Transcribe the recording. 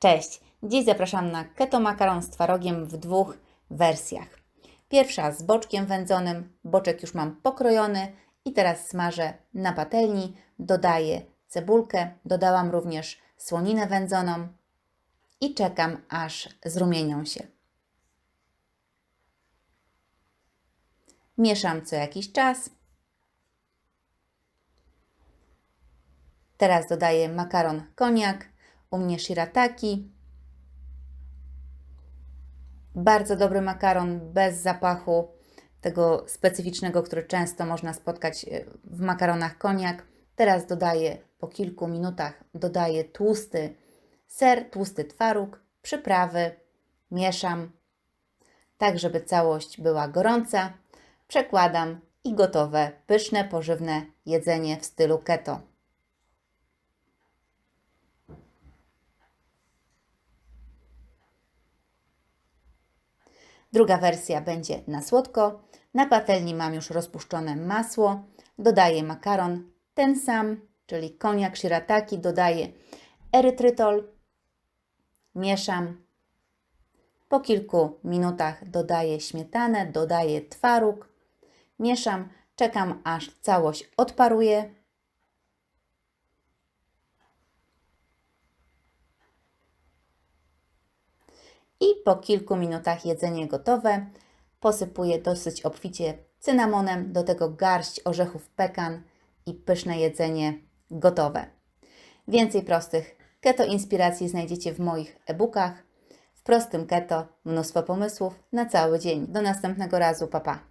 Cześć! Dziś zapraszam na keto makaron z twarogiem w dwóch wersjach. Pierwsza z boczkiem wędzonym, boczek już mam pokrojony i teraz smażę na patelni. Dodaję cebulkę, dodałam również słoninę wędzoną i czekam aż zrumienią się. Mieszam co jakiś czas. Teraz dodaję makaron koniak, u mnie shirataki. Bardzo dobry makaron, bez zapachu tego specyficznego, który często można spotkać e, w makaronach koniak. Teraz dodaję po kilku minutach dodaję tłusty ser, tłusty twaróg, przyprawy, mieszam tak, żeby całość była gorąca. Przekładam i gotowe, pyszne, pożywne jedzenie w stylu keto. Druga wersja będzie na słodko. Na patelni mam już rozpuszczone masło. Dodaję makaron ten sam, czyli koniak shirataki. Dodaję erytrytol. Mieszam. Po kilku minutach dodaję śmietanę, dodaję twaróg. Mieszam. Czekam aż całość odparuje. I po kilku minutach jedzenie gotowe. Posypuję dosyć obficie cynamonem, do tego garść orzechów pekan i pyszne jedzenie gotowe. Więcej prostych keto inspiracji znajdziecie w moich e-bookach. W prostym keto mnóstwo pomysłów na cały dzień. Do następnego razu, papa. Pa.